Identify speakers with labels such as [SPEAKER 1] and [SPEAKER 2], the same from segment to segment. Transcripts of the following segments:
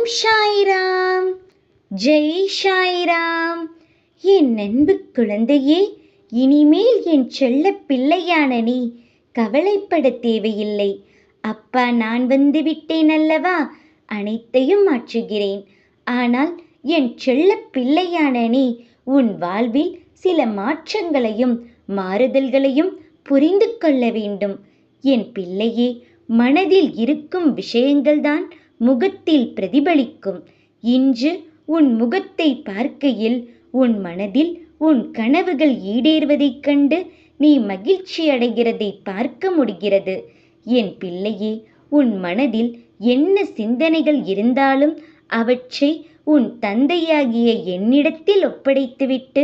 [SPEAKER 1] ஓம் சாய்ராம். ஜெய் சாய்ராம். என் அன்பு குழந்தையே இனிமேல் என் செல்ல பிள்ளையான நீ கவலைப்பட தேவையில்லை. அப்பா நான் வந்து விட்டேன் அல்லவா? அனைத்தையும் மாற்றுகிறேன். ஆனால் என் செல்ல பிள்ளையான நீ உன் வாழ்வில் சில மாற்றங்களையும் மாறுதல்களையும் புரிந்து கொள்ள வேண்டும். என் பிள்ளையே மனதில் இருக்கும் விஷயங்கள்தான் முகத்தில் பிரதிபலிக்கும். இன்று உன் முகத்தை பார்க்கையில் உன் மனதில் உன் கனவுகள் ஈடேறுவதைக் கண்டு நீ மகிழ்ச்சி அடைகிறதை பார்க்க முடிகிறது. என் பிள்ளையே உன் மனதில் என்ன சிந்தனைகள் இருந்தாலும் அவற்றை உன் தந்தையாகிய என்னிடத்தில் ஒப்படைத்துவிட்டு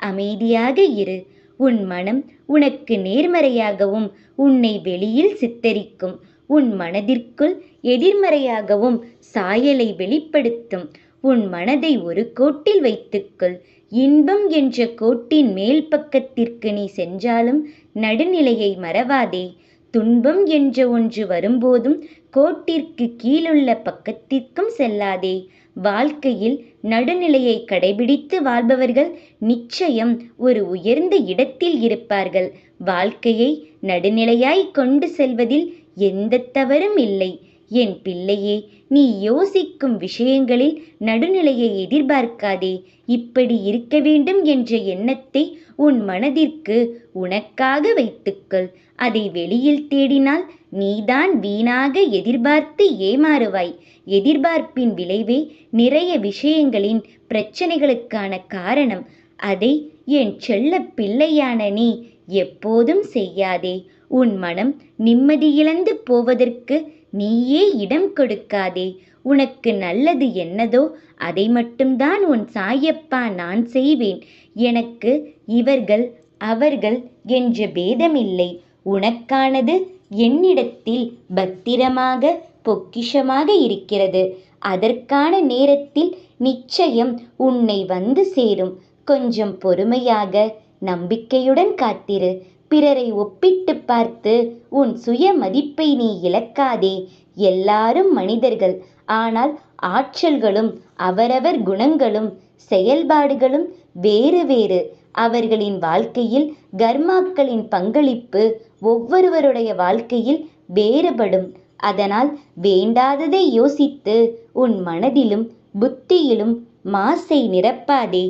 [SPEAKER 1] அமைதியாக இரு. உன் மனம் உனக்கு நேர்மறையாகவும் உன்னை வெளியில் சித்தரிக்கும். உன் மனதிற்குள் எதிர்மறையாகவும் சாயலை வெளிப்படுத்தும். உன் மனதை ஒரு கோட்டில் வைத்துக்கொள். இன்பம் என்ற கோட்டின் மேல் பக்கத்திற்கு நீ சென்றாலும் நடுநிலையை மறவாதே. துன்பம் என்ற ஒன்று வரும்போதும் கோட்டிற்கு கீழுள்ள பக்கத்திற்கும் செல்லாதே. வாழ்க்கையில் நடுநிலையை கடைபிடித்து வாழ்பவர்கள் நிச்சயம் ஒரு உயர்ந்த இடத்தில் இருப்பார்கள். வாழ்க்கையை நடுநிலையாய் கொண்டு செல்வதில் எந்த தவறும் இல்லை. என் பிள்ளையே நீ யோசிக்கும் விஷயங்களில் நடுநிலையை எதிர்பார்க்காதே. இப்படி இருக்க வேண்டும் என்ற எண்ணத்தை உன் மனதிற்கு உனக்காக வைத்துக்கொள். அதை வெளியில் தேடினால் நீதான் வீணாக எதிர்பார்த்து ஏமாறுவாய். எதிர்பார்ப்பின் விளைவே நிறைய விஷயங்களின் பிரச்சனைகளுக்கான காரணம். அதை என் செல்ல பிள்ளையான நீ எப்போதும் செய்யாதே. உன் மனம் நிம்மதியிழந்து போவதற்கு நீயே இடம் கொடுக்காதே. உனக்கு நல்லது என்னதோ அதை மட்டும்தான் உன் சாயப்பா நான் செய்வேன். எனக்கு இவர்கள் அவர்கள் என்ற பேதமில்லை. உனக்கானது என்னிடத்தில் பத்திரமாக பொக்கிஷமாக இருக்கிறது. அதற்கான நேரத்தில் நிச்சயம் உன்னை வந்து சேரும். கொஞ்சம் பொறுமையாக நம்பிக்கையுடன் காத்திரு. பிறரை ஒப்பிட்டு பார்த்து உன் சுய மதிப்பை நீ இழக்காதே. எல்லாரும் மனிதர்கள். ஆனால் ஆற்றல்களும் அவரவர் குணங்களும் செயல்பாடுகளும் வேறு வேறு. அவர்களின் வாழ்க்கையில் கர்மாக்களின் பங்களிப்பு ஒவ்வொருவருடைய வாழ்க்கையில் வேறுபடும். அதனால் வேண்டாததை யோசித்து உன் மனதிலும் புத்தியிலும் மாசை நிரப்பாதே.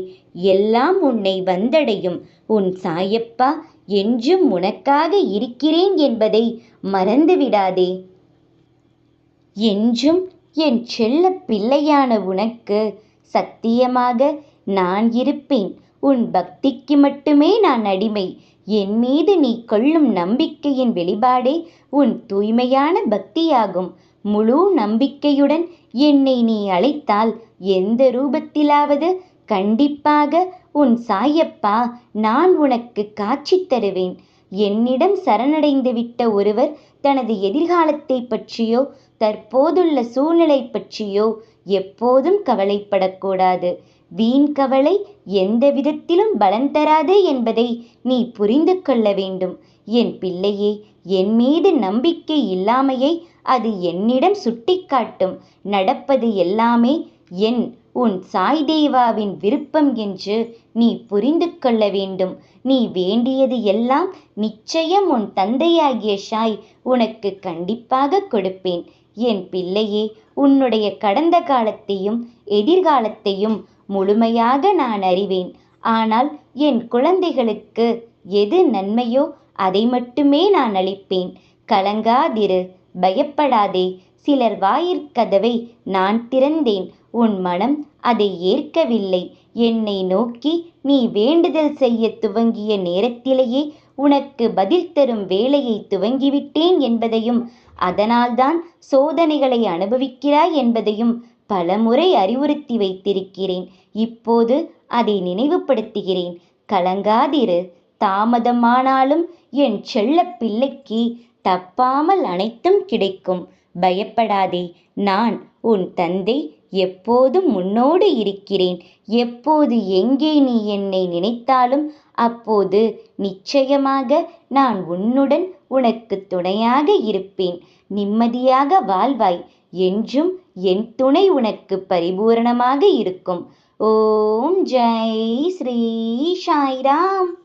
[SPEAKER 1] எல்லாம் உன்னை வந்தடையும். உன் சாயப்பா என்றும் உனக்காக இருக்கிறேன் என்பதை மறந்துவிடாதே. என்றும் என் செல்ல பிள்ளையான உனக்கு சத்தியமாக நான் இருப்பேன். உன் பக்திக்கு மட்டுமே நான் அடிமை. என் மீது நீ கொள்ளும் நம்பிக்கையின் வெளிப்பாடே உன் தூய்மையான பக்தியாகும். முழு நம்பிக்கையுடன் என்னை நீ அழைத்தால் எந்த ரூபத்திலாவது கண்டிப்பாக உன் சாயப்பா நான் உனக்கு காட்சி தருவேன். என்னிடம் சரணடைந்து விட்ட ஒருவர் தனது எதிர்காலத்தை பற்றியோ தற்போதுள்ள சூழ்நிலை பற்றியோ எப்போதும் கவலைப்படக்கூடாது. வீண் கவலை எந்த விதத்திலும் பலன் தராது என்பதை நீ புரிந்து கொள்ள வேண்டும். என் பிள்ளையே என் மீது நம்பிக்கை இல்லாமையை அது என்னிடம் சுட்டிக்காட்டும். நடப்பது எல்லாமே என் உன் சாய் தேவாவின் விருப்பம் என்று நீ புரிந்து கொள்ள வேண்டும். நீ வேண்டியது எல்லாம் நிச்சயம் உன் தந்தையாகிய ஷாய் உனக்கு கண்டிப்பாக கொடுப்பேன். என் பிள்ளையே உன்னுடைய கடந்த காலத்தையும் எதிர்காலத்தையும் முழுமையாக நான் அறிவேன். ஆனால் என் குழந்தைகளுக்கு எது நன்மையோ அதை மட்டுமே நான் அளிப்பேன். கலங்காதிரு பயப்படாதே. சிலர் வாயிற்கதவை நான் திறந்தேன். உன் மனம் அதை ஏற்கவில்லை. என்னை நோக்கி நீ வேண்டுதல் செய்ய துவங்கிய நேரத்திலேயே உனக்கு பதில் தரும் வேலையை துவங்கிவிட்டேன் என்பதையும் அதனால்தான் சோதனைகளை அனுபவிக்கிறாய் என்பதையும் பலமுறை அறிவுறுத்தி வைத்திருக்கிறேன். இப்போது அதை நினைவுபடுத்துகிறேன். கலங்காதிரு. தாமதமானாலும் என் செல்ல பிள்ளைக்கு தப்பாமல் அனைத்தும் கிடைக்கும். பயப்படாதே. நான் உன் தந்தை எப்போதும் உன்னோடு இருக்கிறேன். எப்போது எங்கே நீ என்னை நினைத்தாலும் அப்போது நிச்சயமாக நான் உன்னுடன் உனக்கு துணையாக இருப்பேன். நிம்மதியாக வாழ்வாய். என்றும் என் துணை உனக்கு பரிபூரணமாக இருக்கும். ஓம் ஜெய் ஸ்ரீ சாய்ராம்.